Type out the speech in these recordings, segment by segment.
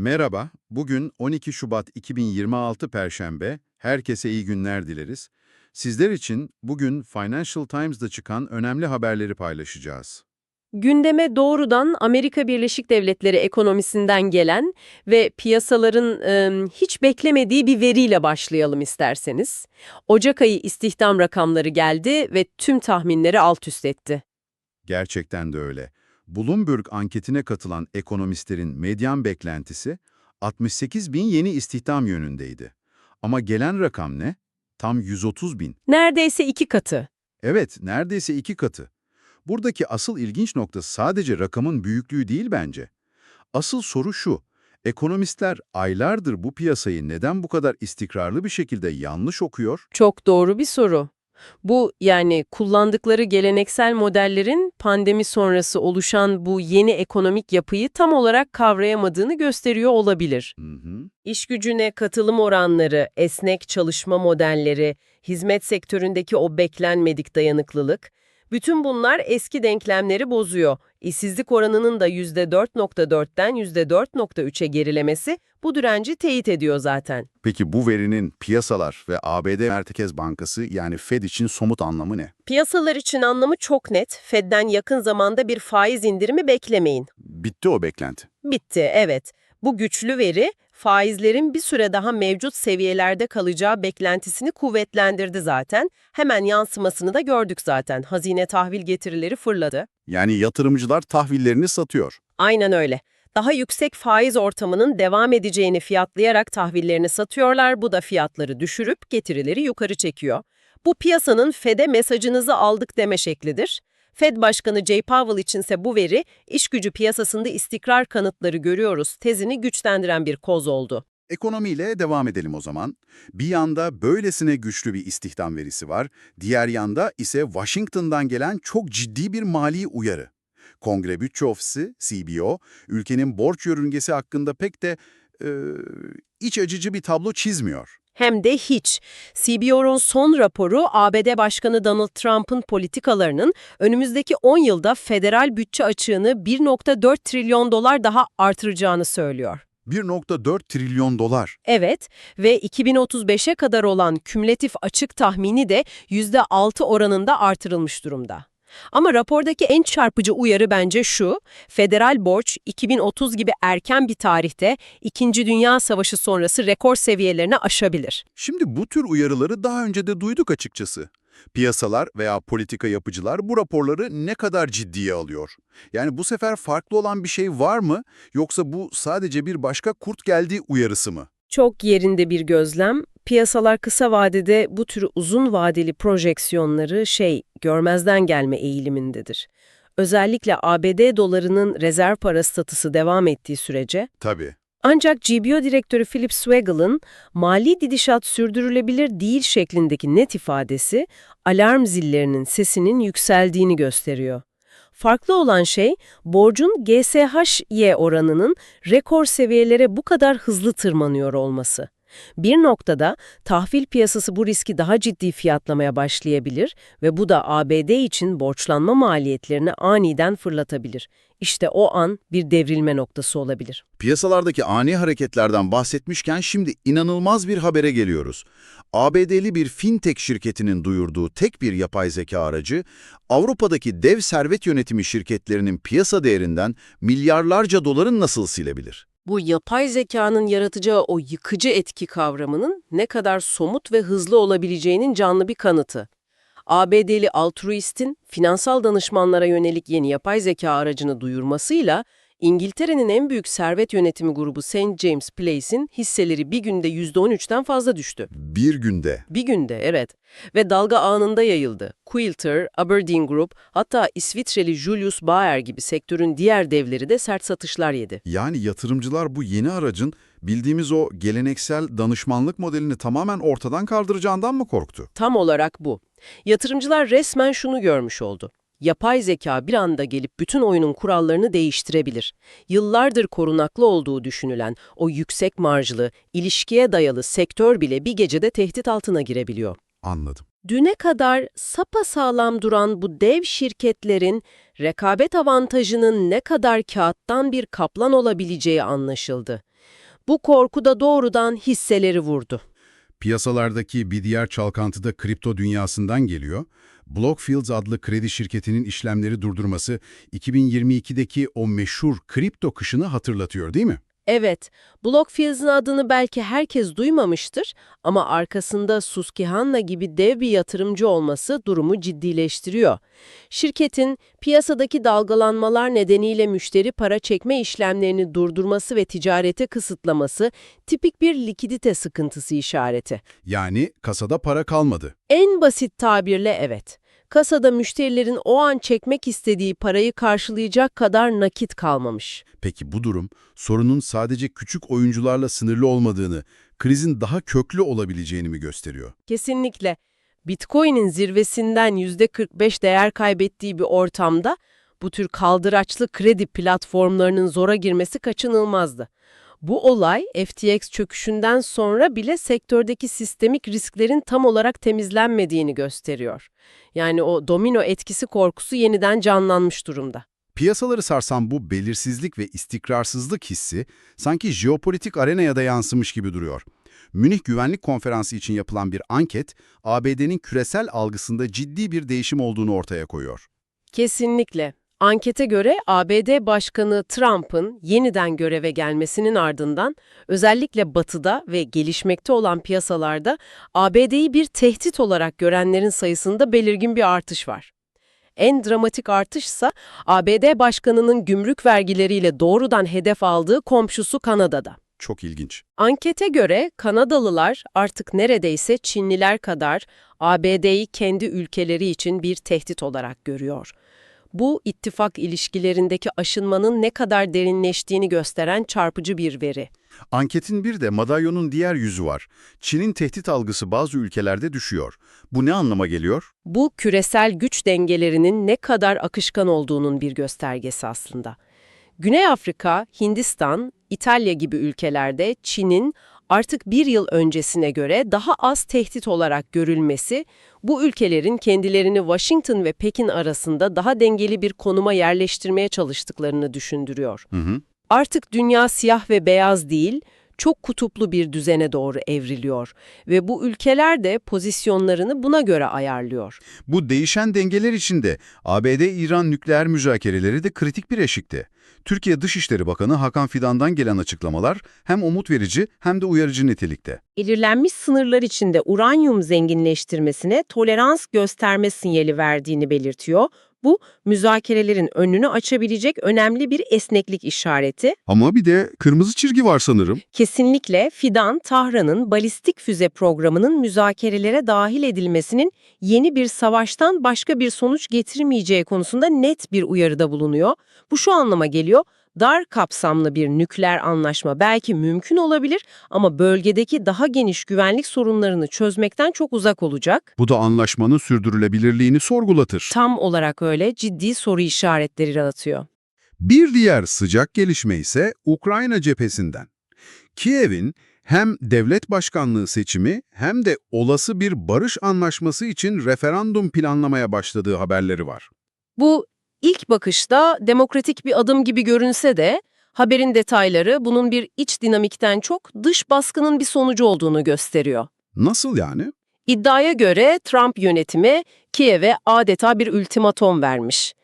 Merhaba, bugün 12 Şubat 2026 Perşembe. Herkese iyi günler dileriz. Sizler için bugün Financial Times'da çıkan önemli haberleri paylaşacağız. Gündeme doğrudan Amerika Birleşik Devletleri ekonomisinden gelen ve piyasaların e, hiç beklemediği bir veriyle başlayalım isterseniz. Ocak ayı istihdam rakamları geldi ve tüm tahminleri alt üst etti. Gerçekten de öyle. Bloomberg anketine katılan ekonomistlerin medyan beklentisi 68 bin yeni istihdam yönündeydi. Ama gelen rakam ne? Tam 130 bin. Neredeyse iki katı. Evet, neredeyse iki katı. Buradaki asıl ilginç nokta sadece rakamın büyüklüğü değil bence. Asıl soru şu, ekonomistler aylardır bu piyasayı neden bu kadar istikrarlı bir şekilde yanlış okuyor? Çok doğru bir soru. Bu yani kullandıkları geleneksel modellerin pandemi sonrası oluşan bu yeni ekonomik yapıyı tam olarak kavrayamadığını gösteriyor olabilir. Hı hı. İş gücüne katılım oranları, esnek çalışma modelleri, hizmet sektöründeki o beklenmedik dayanıklılık, bütün bunlar eski denklemleri bozuyor. İşsizlik oranının da %4.4'ten %4.3'e gerilemesi bu direnci teyit ediyor zaten. Peki bu verinin piyasalar ve ABD Merkez Bankası yani Fed için somut anlamı ne? Piyasalar için anlamı çok net. Fed'den yakın zamanda bir faiz indirimi beklemeyin. Bitti o beklenti. Bitti, evet. Bu güçlü veri, faizlerin bir süre daha mevcut seviyelerde kalacağı beklentisini kuvvetlendirdi zaten. Hemen yansımasını da gördük zaten. Hazine tahvil getirileri fırladı. Yani yatırımcılar tahvillerini satıyor. Aynen öyle. Daha yüksek faiz ortamının devam edeceğini fiyatlayarak tahvillerini satıyorlar. Bu da fiyatları düşürüp getirileri yukarı çekiyor. Bu piyasanın Fed'e mesajınızı aldık deme şeklidir. Fed Başkanı Jay Powell içinse bu veri, iş gücü piyasasında istikrar kanıtları görüyoruz tezini güçlendiren bir koz oldu. Ekonomiyle devam edelim o zaman. Bir yanda böylesine güçlü bir istihdam verisi var, diğer yanda ise Washington'dan gelen çok ciddi bir mali uyarı. Kongre Bütçe Ofisi, CBO, ülkenin borç yörüngesi hakkında pek de e, iç acıcı bir tablo çizmiyor. Hem de hiç. CBO'nun son raporu ABD Başkanı Donald Trump'ın politikalarının önümüzdeki 10 yılda federal bütçe açığını 1.4 trilyon dolar daha artıracağını söylüyor. 1.4 trilyon dolar. Evet ve 2035'e kadar olan kümülatif açık tahmini de %6 oranında artırılmış durumda. Ama rapordaki en çarpıcı uyarı bence şu, federal borç 2030 gibi erken bir tarihte İkinci Dünya Savaşı sonrası rekor seviyelerini aşabilir. Şimdi bu tür uyarıları daha önce de duyduk açıkçası. Piyasalar veya politika yapıcılar bu raporları ne kadar ciddiye alıyor? Yani bu sefer farklı olan bir şey var mı yoksa bu sadece bir başka kurt geldiği uyarısı mı? Çok yerinde bir gözlem. Piyasalar kısa vadede bu tür uzun vadeli projeksiyonları şey görmezden gelme eğilimindedir. Özellikle ABD dolarının rezerv para statüsü devam ettiği sürece Tabii. Ancak GBO direktörü Philip Swagle'ın mali didişat sürdürülebilir değil şeklindeki net ifadesi alarm zillerinin sesinin yükseldiğini gösteriyor. Farklı olan şey borcun GSHY oranının rekor seviyelere bu kadar hızlı tırmanıyor olması. Bir noktada tahvil piyasası bu riski daha ciddi fiyatlamaya başlayabilir ve bu da ABD için borçlanma maliyetlerini aniden fırlatabilir. İşte o an bir devrilme noktası olabilir. Piyasalardaki ani hareketlerden bahsetmişken şimdi inanılmaz bir habere geliyoruz. ABD'li bir fintech şirketinin duyurduğu tek bir yapay zeka aracı, Avrupa'daki dev servet yönetimi şirketlerinin piyasa değerinden milyarlarca doların nasıl silebilir? Bu yapay zekanın yaratacağı o yıkıcı etki kavramının ne kadar somut ve hızlı olabileceğinin canlı bir kanıtı. ABD'li altruistin finansal danışmanlara yönelik yeni yapay zeka aracını duyurmasıyla İngiltere'nin en büyük servet yönetimi grubu St. James Place'in hisseleri bir günde %13'ten fazla düştü. Bir günde. Bir günde evet. Ve dalga anında yayıldı. Quilter, Aberdeen Group, hatta İsviçreli Julius Baer gibi sektörün diğer devleri de sert satışlar yedi. Yani yatırımcılar bu yeni aracın bildiğimiz o geleneksel danışmanlık modelini tamamen ortadan kaldıracağından mı korktu? Tam olarak bu. Yatırımcılar resmen şunu görmüş oldu. Yapay zeka bir anda gelip bütün oyunun kurallarını değiştirebilir. Yıllardır korunaklı olduğu düşünülen o yüksek marjlı, ilişkiye dayalı sektör bile bir gecede tehdit altına girebiliyor. Anladım. Düne kadar sapasağlam duran bu dev şirketlerin rekabet avantajının ne kadar kağıttan bir kaplan olabileceği anlaşıldı. Bu korku da doğrudan hisseleri vurdu. Piyasalardaki bir diğer çalkantı da kripto dünyasından geliyor. Blockfields adlı kredi şirketinin işlemleri durdurması 2022'deki o meşhur kripto kışını hatırlatıyor değil mi? Evet, Blockfields'in adını belki herkes duymamıştır ama arkasında Susquehanna gibi dev bir yatırımcı olması durumu ciddileştiriyor. Şirketin piyasadaki dalgalanmalar nedeniyle müşteri para çekme işlemlerini durdurması ve ticarete kısıtlaması tipik bir likidite sıkıntısı işareti. Yani kasada para kalmadı. En basit tabirle evet. Kasada müşterilerin o an çekmek istediği parayı karşılayacak kadar nakit kalmamış. Peki bu durum sorunun sadece küçük oyuncularla sınırlı olmadığını, krizin daha köklü olabileceğini mi gösteriyor? Kesinlikle. Bitcoin'in zirvesinden %45 değer kaybettiği bir ortamda bu tür kaldıraçlı kredi platformlarının zora girmesi kaçınılmazdı. Bu olay FTX çöküşünden sonra bile sektördeki sistemik risklerin tam olarak temizlenmediğini gösteriyor. Yani o domino etkisi korkusu yeniden canlanmış durumda. Piyasaları sarsan bu belirsizlik ve istikrarsızlık hissi sanki jeopolitik arenaya da yansımış gibi duruyor. Münih Güvenlik Konferansı için yapılan bir anket, ABD'nin küresel algısında ciddi bir değişim olduğunu ortaya koyuyor. Kesinlikle. Ankete göre ABD Başkanı Trump'ın yeniden göreve gelmesinin ardından özellikle batıda ve gelişmekte olan piyasalarda ABD'yi bir tehdit olarak görenlerin sayısında belirgin bir artış var. En dramatik artışsa ABD Başkanı'nın gümrük vergileriyle doğrudan hedef aldığı komşusu Kanada'da. Çok ilginç. Ankete göre Kanadalılar artık neredeyse Çinliler kadar ABD'yi kendi ülkeleri için bir tehdit olarak görüyor. Bu ittifak ilişkilerindeki aşınmanın ne kadar derinleştiğini gösteren çarpıcı bir veri. Anketin bir de madalyonun diğer yüzü var. Çin'in tehdit algısı bazı ülkelerde düşüyor. Bu ne anlama geliyor? Bu küresel güç dengelerinin ne kadar akışkan olduğunun bir göstergesi aslında. Güney Afrika, Hindistan, İtalya gibi ülkelerde Çin'in artık bir yıl öncesine göre daha az tehdit olarak görülmesi, bu ülkelerin kendilerini Washington ve Pekin arasında daha dengeli bir konuma yerleştirmeye çalıştıklarını düşündürüyor. Hı hı. Artık dünya siyah ve beyaz değil, çok kutuplu bir düzene doğru evriliyor ve bu ülkeler de pozisyonlarını buna göre ayarlıyor. Bu değişen dengeler içinde ABD-İran nükleer müzakereleri de kritik bir eşikte. Türkiye Dışişleri Bakanı Hakan Fidan'dan gelen açıklamalar hem umut verici hem de uyarıcı nitelikte. belirlenmiş sınırlar içinde uranyum zenginleştirmesine tolerans gösterme sinyali verdiğini belirtiyor. Bu, müzakerelerin önünü açabilecek önemli bir esneklik işareti. Ama bir de kırmızı çizgi var sanırım. Kesinlikle Fidan, Tahran'ın balistik füze programının müzakerelere dahil edilmesinin yeni bir savaştan başka bir sonuç getirmeyeceği konusunda net bir uyarıda bulunuyor. Bu şu anlama geliyor, dar kapsamlı bir nükleer anlaşma belki mümkün olabilir ama bölgedeki daha geniş güvenlik sorunlarını çözmekten çok uzak olacak. Bu da anlaşmanın sürdürülebilirliğini sorgulatır. Tam olarak öyle ciddi soru işaretleri yaratıyor. Bir diğer sıcak gelişme ise Ukrayna cephesinden. Kiev'in hem devlet başkanlığı seçimi hem de olası bir barış anlaşması için referandum planlamaya başladığı haberleri var. Bu ilk bakışta demokratik bir adım gibi görünse de haberin detayları bunun bir iç dinamikten çok dış baskının bir sonucu olduğunu gösteriyor. Nasıl yani? İddiaya göre Trump yönetimi Kiev'e adeta bir ultimatom vermiş.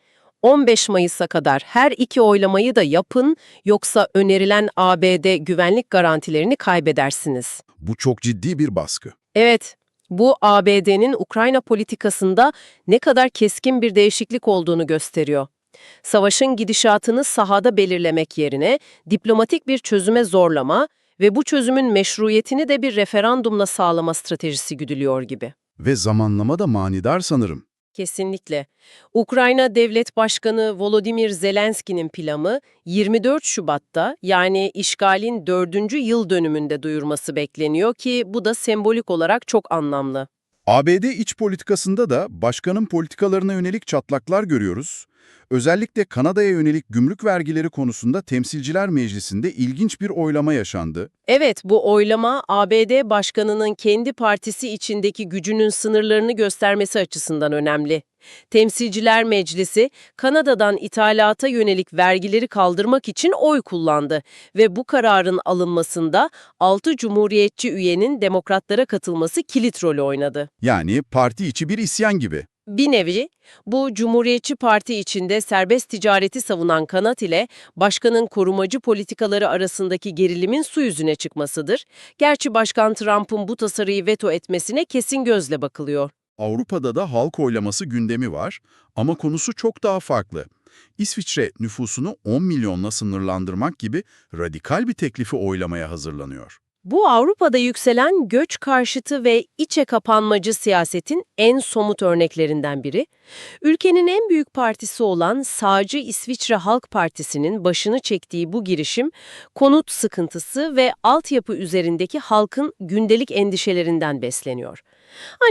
15 Mayıs'a kadar her iki oylamayı da yapın yoksa önerilen ABD güvenlik garantilerini kaybedersiniz. Bu çok ciddi bir baskı. Evet, bu ABD'nin Ukrayna politikasında ne kadar keskin bir değişiklik olduğunu gösteriyor. Savaşın gidişatını sahada belirlemek yerine diplomatik bir çözüme zorlama ve bu çözümün meşruiyetini de bir referandumla sağlama stratejisi güdülüyor gibi. Ve zamanlama da manidar sanırım. Kesinlikle. Ukrayna Devlet Başkanı Volodymyr Zelenski'nin planı 24 Şubat'ta yani işgalin 4. yıl dönümünde duyurması bekleniyor ki bu da sembolik olarak çok anlamlı. ABD iç politikasında da başkanın politikalarına yönelik çatlaklar görüyoruz. Özellikle Kanada'ya yönelik gümrük vergileri konusunda Temsilciler Meclisi'nde ilginç bir oylama yaşandı. Evet, bu oylama ABD Başkanı'nın kendi partisi içindeki gücünün sınırlarını göstermesi açısından önemli. Temsilciler Meclisi, Kanada'dan ithalata yönelik vergileri kaldırmak için oy kullandı ve bu kararın alınmasında 6 cumhuriyetçi üyenin demokratlara katılması kilit rolü oynadı. Yani parti içi bir isyan gibi. Bir nevi bu Cumhuriyetçi Parti içinde serbest ticareti savunan kanat ile başkanın korumacı politikaları arasındaki gerilimin su yüzüne çıkmasıdır. Gerçi Başkan Trump'ın bu tasarıyı veto etmesine kesin gözle bakılıyor. Avrupa'da da halk oylaması gündemi var ama konusu çok daha farklı. İsviçre nüfusunu 10 milyonla sınırlandırmak gibi radikal bir teklifi oylamaya hazırlanıyor. Bu Avrupa'da yükselen göç karşıtı ve içe kapanmacı siyasetin en somut örneklerinden biri. Ülkenin en büyük partisi olan sağcı İsviçre Halk Partisi'nin başını çektiği bu girişim, konut sıkıntısı ve altyapı üzerindeki halkın gündelik endişelerinden besleniyor.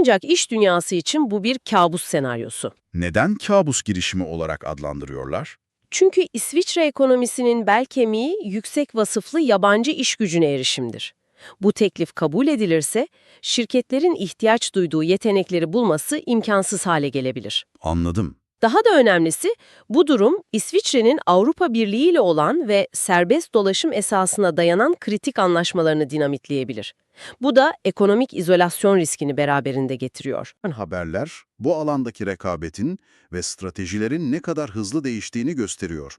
Ancak iş dünyası için bu bir kabus senaryosu. Neden kabus girişimi olarak adlandırıyorlar? Çünkü İsviçre ekonomisinin bel kemiği yüksek vasıflı yabancı iş gücüne erişimdir. Bu teklif kabul edilirse, şirketlerin ihtiyaç duyduğu yetenekleri bulması imkansız hale gelebilir. Anladım. Daha da önemlisi, bu durum İsviçre'nin Avrupa Birliği ile olan ve serbest dolaşım esasına dayanan kritik anlaşmalarını dinamitleyebilir. Bu da ekonomik izolasyon riskini beraberinde getiriyor. Haberler bu alandaki rekabetin ve stratejilerin ne kadar hızlı değiştiğini gösteriyor.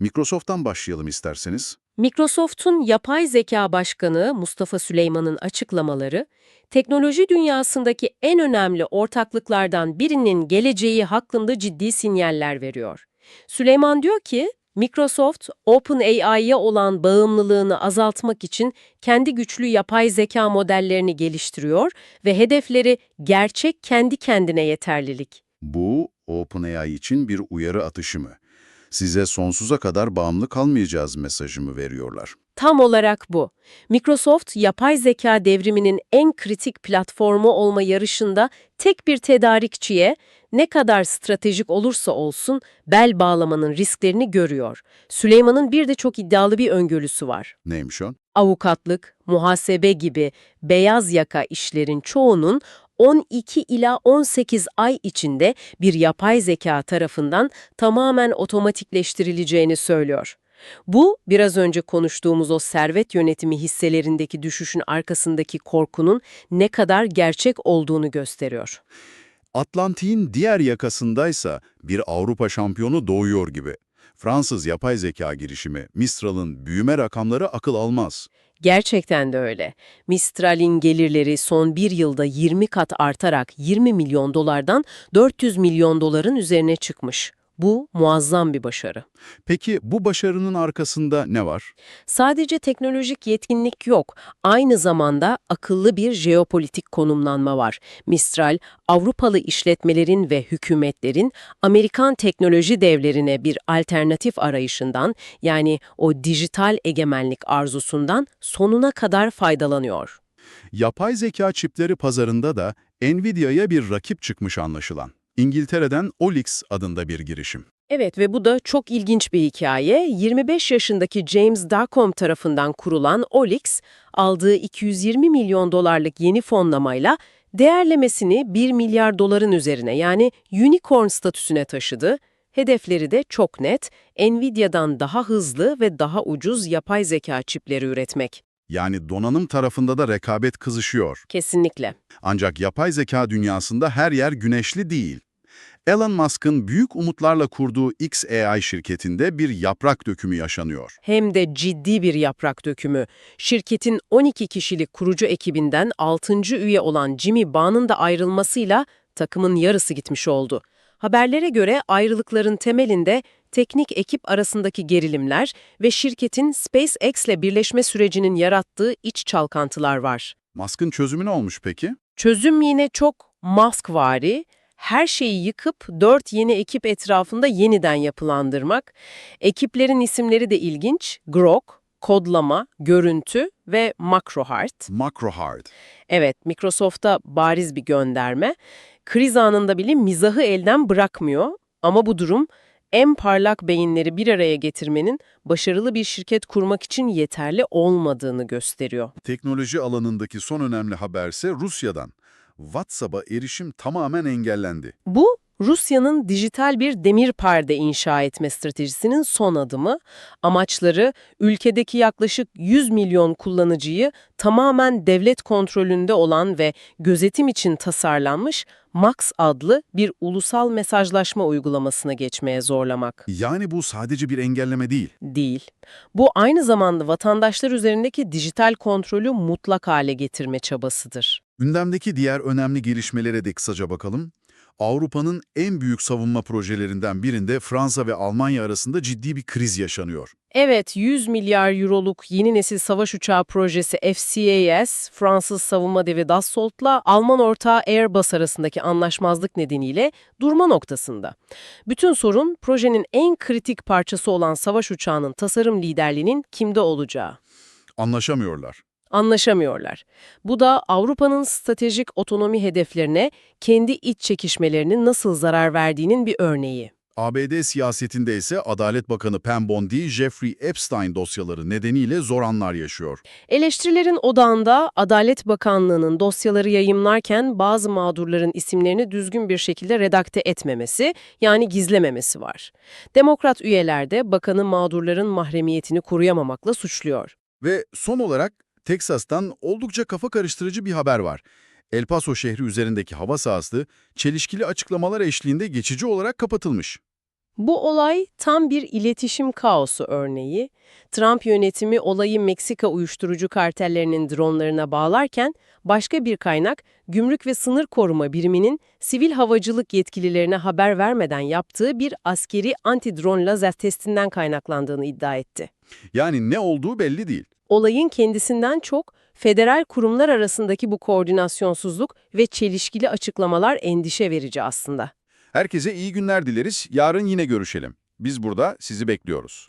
Microsoft'tan başlayalım isterseniz. Microsoft'un yapay zeka başkanı Mustafa Süleyman'ın açıklamaları, teknoloji dünyasındaki en önemli ortaklıklardan birinin geleceği hakkında ciddi sinyaller veriyor. Süleyman diyor ki, Microsoft, OpenAI'ye olan bağımlılığını azaltmak için kendi güçlü yapay zeka modellerini geliştiriyor ve hedefleri gerçek kendi kendine yeterlilik. Bu, OpenAI için bir uyarı atışı mı? Size sonsuza kadar bağımlı kalmayacağız mesajımı veriyorlar. Tam olarak bu. Microsoft, yapay zeka devriminin en kritik platformu olma yarışında tek bir tedarikçiye ne kadar stratejik olursa olsun bel bağlamanın risklerini görüyor. Süleyman'ın bir de çok iddialı bir öngörüsü var. Neymiş o? Avukatlık, muhasebe gibi beyaz yaka işlerin çoğunun 12 ila 18 ay içinde bir yapay zeka tarafından tamamen otomatikleştirileceğini söylüyor. Bu, biraz önce konuştuğumuz o servet yönetimi hisselerindeki düşüşün arkasındaki korkunun ne kadar gerçek olduğunu gösteriyor. Atlantik'in diğer yakasındaysa bir Avrupa şampiyonu doğuyor gibi. Fransız yapay zeka girişimi Mistral'ın büyüme rakamları akıl almaz. Gerçekten de öyle. Mistral'in gelirleri son bir yılda 20 kat artarak 20 milyon dolardan 400 milyon doların üzerine çıkmış. Bu muazzam bir başarı. Peki bu başarının arkasında ne var? Sadece teknolojik yetkinlik yok, aynı zamanda akıllı bir jeopolitik konumlanma var. Mistral, Avrupalı işletmelerin ve hükümetlerin Amerikan teknoloji devlerine bir alternatif arayışından, yani o dijital egemenlik arzusundan sonuna kadar faydalanıyor. Yapay zeka çipleri pazarında da Nvidia'ya bir rakip çıkmış anlaşılan. İngiltere'den Olix adında bir girişim. Evet ve bu da çok ilginç bir hikaye. 25 yaşındaki James Darcom tarafından kurulan Olix, aldığı 220 milyon dolarlık yeni fonlamayla değerlemesini 1 milyar doların üzerine yani unicorn statüsüne taşıdı. Hedefleri de çok net, Nvidia'dan daha hızlı ve daha ucuz yapay zeka çipleri üretmek. Yani donanım tarafında da rekabet kızışıyor. Kesinlikle. Ancak yapay zeka dünyasında her yer güneşli değil. Elon Musk'ın büyük umutlarla kurduğu XAI şirketinde bir yaprak dökümü yaşanıyor. Hem de ciddi bir yaprak dökümü. Şirketin 12 kişilik kurucu ekibinden 6. üye olan Jimmy Bahn'ın da ayrılmasıyla takımın yarısı gitmiş oldu. Haberlere göre ayrılıkların temelinde teknik ekip arasındaki gerilimler ve şirketin SpaceX ile birleşme sürecinin yarattığı iç çalkantılar var. Musk'ın çözümü ne olmuş peki? Çözüm yine çok Musk-vari, her şeyi yıkıp dört yeni ekip etrafında yeniden yapılandırmak. Ekiplerin isimleri de ilginç. Grok, kodlama, görüntü ve MacroHeart. MacroHard. Evet, Microsoft'a bariz bir gönderme. Kriz anında bile mizahı elden bırakmıyor ama bu durum en parlak beyinleri bir araya getirmenin başarılı bir şirket kurmak için yeterli olmadığını gösteriyor. Teknoloji alanındaki son önemli haberse Rusya'dan. WhatsApp'a erişim tamamen engellendi. Bu, Rusya'nın dijital bir demir perde inşa etme stratejisinin son adımı. Amaçları, ülkedeki yaklaşık 100 milyon kullanıcıyı tamamen devlet kontrolünde olan ve gözetim için tasarlanmış MAX adlı bir ulusal mesajlaşma uygulamasına geçmeye zorlamak. Yani bu sadece bir engelleme değil. Değil. Bu aynı zamanda vatandaşlar üzerindeki dijital kontrolü mutlak hale getirme çabasıdır. Gündemdeki diğer önemli gelişmelere de kısaca bakalım. Avrupa'nın en büyük savunma projelerinden birinde Fransa ve Almanya arasında ciddi bir kriz yaşanıyor. Evet, 100 milyar euroluk yeni nesil savaş uçağı projesi FCAS, Fransız savunma devi Dassault'la Alman ortağı Airbus arasındaki anlaşmazlık nedeniyle durma noktasında. Bütün sorun projenin en kritik parçası olan savaş uçağının tasarım liderliğinin kimde olacağı. Anlaşamıyorlar. Anlaşamıyorlar. Bu da Avrupa'nın stratejik otonomi hedeflerine kendi iç çekişmelerinin nasıl zarar verdiğinin bir örneği. ABD siyasetinde ise Adalet Bakanı Pam Bondi, Jeffrey Epstein dosyaları nedeniyle zor anlar yaşıyor. Eleştirilerin odağında Adalet Bakanlığı'nın dosyaları yayımlarken bazı mağdurların isimlerini düzgün bir şekilde redakte etmemesi, yani gizlememesi var. Demokrat üyeler de bakanı mağdurların mahremiyetini koruyamamakla suçluyor. Ve son olarak Teksas'tan oldukça kafa karıştırıcı bir haber var. El Paso şehri üzerindeki hava sahası çelişkili açıklamalar eşliğinde geçici olarak kapatılmış. Bu olay tam bir iletişim kaosu örneği. Trump yönetimi olayı Meksika uyuşturucu kartellerinin dronlarına bağlarken başka bir kaynak Gümrük ve Sınır Koruma Biriminin sivil havacılık yetkililerine haber vermeden yaptığı bir askeri anti-drone lazer testinden kaynaklandığını iddia etti. Yani ne olduğu belli değil. Olayın kendisinden çok federal kurumlar arasındaki bu koordinasyonsuzluk ve çelişkili açıklamalar endişe verici aslında. Herkese iyi günler dileriz. Yarın yine görüşelim. Biz burada sizi bekliyoruz.